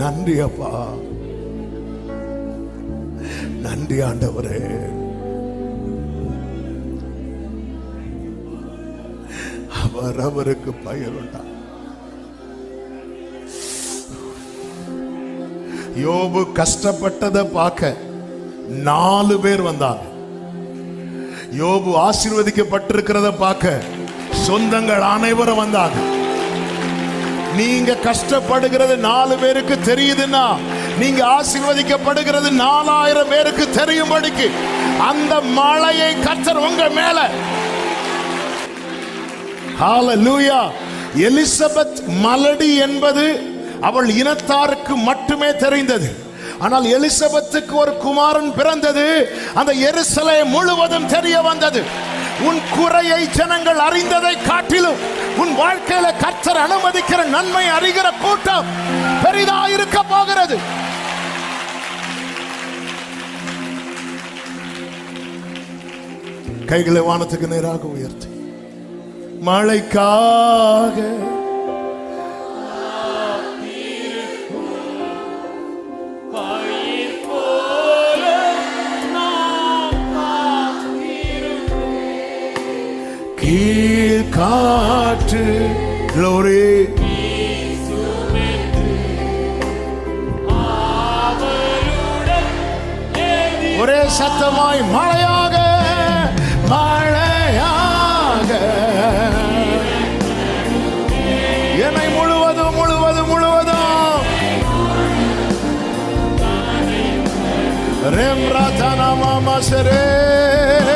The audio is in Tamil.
நன்றி அப்பா. நன்றி ஆண்டவரே. அவர் அவருக்கு பயனுண்டா உண்டா. யோபு கஷ்டப்பட்டதை பார்க்க நாலு பேர் வந்தாங்க. யோபு ஆசீர்வதிக்கப்பட்டிருக்கிறத பார்க்க சொந்தங்கள் அனைவரும் வந்தாங்க. நீங்க கஷ்டப்படுகிறது நாலு பேருக்கு தெரியுதுன்னா நீங்க ஆசீர்வதிக்கப்படுகிறது நாலாயிரம் பேருக்கு தெரியும்படிக்கு அந்த மழையை கத்தர் உங்க மேல. ஹalleluya எலிசபெத் மலடி என்பது அவள் இனத்தாருக்கு மட்டுமே தெரிந்தது. ஆனால் எலிசபெத்துக்கு ஒரு குமாரன் பிறந்தது அந்த எருசலை முழுவதும் தெரிய வந்தது. உன் குறையை ஜனங்கள் அறிந்ததை காட்டிலும் வாழ்க்கையில கர்த்தர் அனுமதிக்கிற நன்மை அறிகிற கூட்டம் பெரிதா இருக்க போகிறது. கைகளை வானத்துக்கு நேராக உயர்த்தி. மழைக்காக கீழ் காற்று. Glory. ஒரே சத்தமாய் மழையாக மழையாக. என்னை முழுவதும் முழுவதும் முழுவதும். ரெம்ராதனா மாமாசரே Glory.